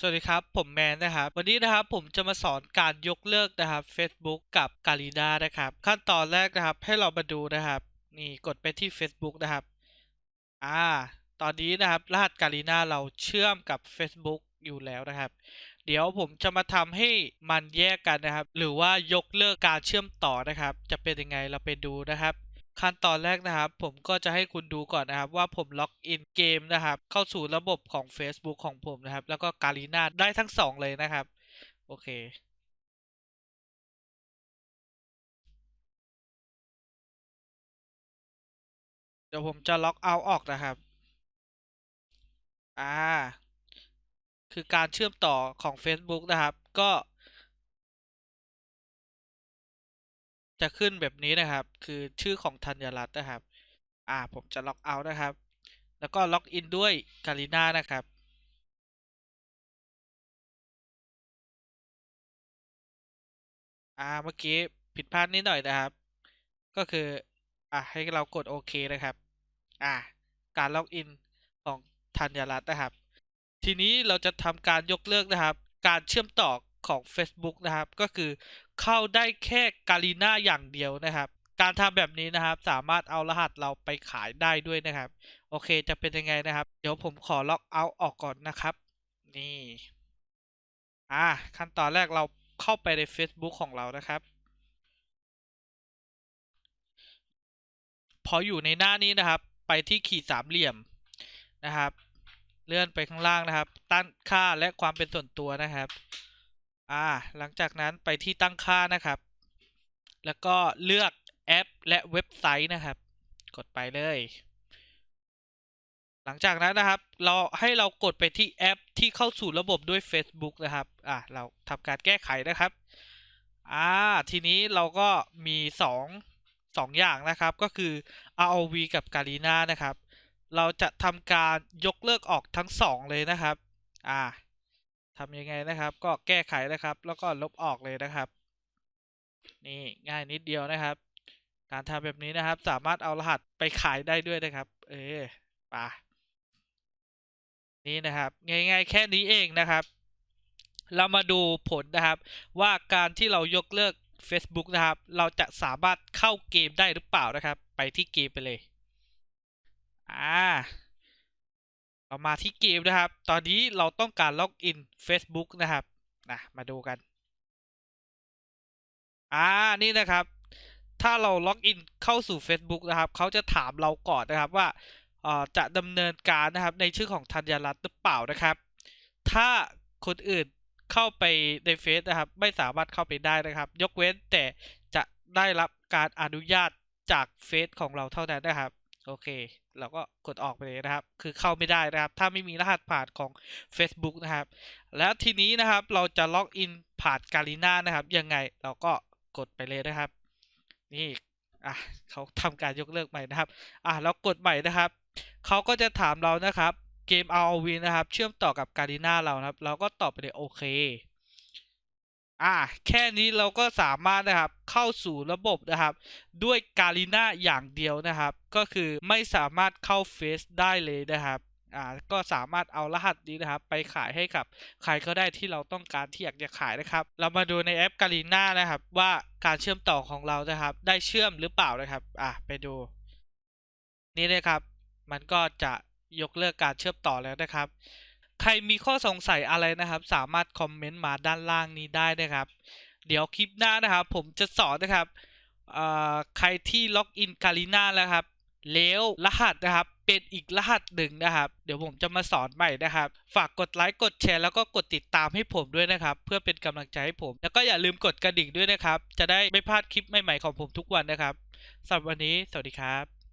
สวัสดีครับ ผมแมนนะครับ วันนี้นะครับผมจะมาสอนการยกเลิกนะครับ Facebook กับ g a l i n a นะครับ ขั้นตอนแรกนะครับให้เรามาดูนะครับ นี่กดไปที่ Facebook นะครับอ่าตอนนี้นะครับรหัส g a l i n a เราเชื่อมกับ Facebook อยู่แล้วนะครับ เดี๋ยวผมจะมาทำให้มันแยกกันนะครับ หรือว่ายกเลิกการเชื่อมต่อนะครับ จะเป็นยังไงเราไปดูนะครับ ขั้นตอนแรกนะครับ ผมก็จะให้คุณดูก่อนนะครับ ว่าผมล็อกอินเกมนะครับ เข้าสู่ระบบของ Facebook ของผมนะครับ แล้วก็กาลีนาได้ทั้งสองเลยนะครับ โอเคเดี๋ยวผมจะล็อกเอาออกนะครับ อ่า คือการเชื่อมต่อของ Facebook นะครับ ก็ จะขึ้นแบบนี้นะครับ คือชื่อของธัญรัตน์นะครับ อ่าผมจะล็อกเอาท์นะครับ แล้วก็ล็อกอินด้วยกาลิน่านะครับอ่าเมื่อกี้ผิดพลาดนิดหน่อยนะครับ ก็คืออะให้เรากดโอเคนะครับ อ่าการล็อกอินของธัญรัตน์นะครับ ทีนี้เราจะทำการยกเลิกนะครับ การเชื่อมต่อ ของ Facebook นะครับ ก็คือเข้าได้แค่กาลีน่าอย่างเดียวนะครับ การทำแบบนี้นะครับ สามารถเอารหัสเราไปขายได้ด้วยนะครับ โอเคจะเป็นยังไงนะครับ เดี๋ยวผมขอล็อกเอาออกก่อนนะครับ นี่อ่าขั้นตอนแรกเราเข้าไปใน Facebook ของเรานะครับ พออยู่ในหน้านี้นะครับ ไปที่ขีดสามเหลี่ยมนะครับ เลื่อนไปข้างล่างนะครับ ตั้งค่าและความเป็นส่วนตัวนะครับ อ่า หลังจากนั้นไปที่ตั้งค่านะครับ แล้วก็เลือกแอปและเว็บไซต์นะครับ กดไปเลย หลังจากนั้นนะครับ เราให้เรากดไปที่แอปที่เข้าสู่ระบบด้วย Facebook นะครับ อ่าเราทำการแก้ไขนะครับ อ่า ทีนี้เราก็มีสองสองอย่างนะครับ ก็คือ ROV กับ g a l i n a นะครับ เราจะทำการยกเลิกออกทั้งสองเลยนะครับ อ่า ทำยังไงนะครับ ก็แก้ไขนะครับ แล้วก็ลบออกเลยนะครับ นี่ง่ายนิดเดียวนะครับ การทำแบบนี้นะครับ สามารถเอารหัสไปขายได้ด้วยนะครับ เออปะนี่นะครับ ง่ายๆ แค่นี้เองนะครับ เรามาดูผลนะครับ ว่าการที่เรายกเลิก Facebook นะครับ เราจะสามารถเข้าเกมได้หรือเปล่านะครับ ไปที่เกมไปเลย อ่า เรามาที่เกมนะครับ ตอนนี้เราต้องการล็อกอิน Facebook นะครับนะมาดูกัน อ่า นี่นะครับ ถ้าเราล็อกอินเข้าสู่ Facebook นะครับ เขาจะถามเราก่อนนะครับว่าเอ่อจะดำเนินการนะครับในชื่อของธัญรัตน์หรือเปล่านะครับ ถ้าคนอื่นเข้าไปในเฟซนะครับ ไม่สามารถเข้าไปได้นะครับ ยกเว้นแต่จะได้รับการอนุญาตจากเฟซของเราเท่านั้นนะครับ โอเค เราก็กดออกไปเลยนะครับ คือเข้าไม่ได้นะครับ ถ้าไม่มีรหัสผ่านของ Facebook นะครับ แล้วทีนี้นะครับเราจะล็อกอินผ่านกาลิน่านะครับ ยังไงเราก็กดไปเลยนะครับ นี่อะเขาทำการยกเลิกใหม่นะครับ อะเรากดใหม่นะครับ เขาก็จะถามเรานะครับ เกม ROV นะครับ เชื่อมต่อกับกาลิน่าเรานะครับ เราก็ตอบไปเลยโอเค อ่าแค่นี้เราก็สามารถนะครับเข้าสู่ระบบนะครับ ด้วยกาลิน่าอย่างเดียวนะครับ ก็คือไม่สามารถเข้าเฟซได้เลยนะครับอ่าก็สามารถเอารหัสนี้นะครับ ไปขายให้กับใครก็ได้ที่เราต้องการที่อยากจะขายนะครับ เรามาดูในแอปกาลิน่านะครับ ว่าการเชื่อมต่อของเรานะครับ ได้เชื่อมหรือเปล่านะครับอะไปดู นี่นะครับ มันก็จะยกเลิกการเชื่อมต่อแล้วนะครับ ใครมีข้อสงสัยอะไรนะครับ สามารถคอมเมนต์มาด้านล่างนี้ได้นะครับ เดี๋ยวคลิปหน้านะครับ ผมจะสอนนะครับใครที่ล็อกอินกาลิน่าแล้วครับแล้วรหัสนะครับเป็นอีกรหัสหนึ่งนะครับ เดี๋ยวผมจะมาสอนใหม่นะครับ ฝากกดไลค์กดแชร์แล้วก็กดติดตามให้ผมด้วยนะครับ เพื่อเป็นกำลังใจให้ผม แล้วก็อย่าลืมกดกระดิ่งด้วยนะครับ จะได้ไม่พลาดคลิปใหม่ๆของผมทุกวันนะครับสำหรับวันนี้ สวัสดีครับ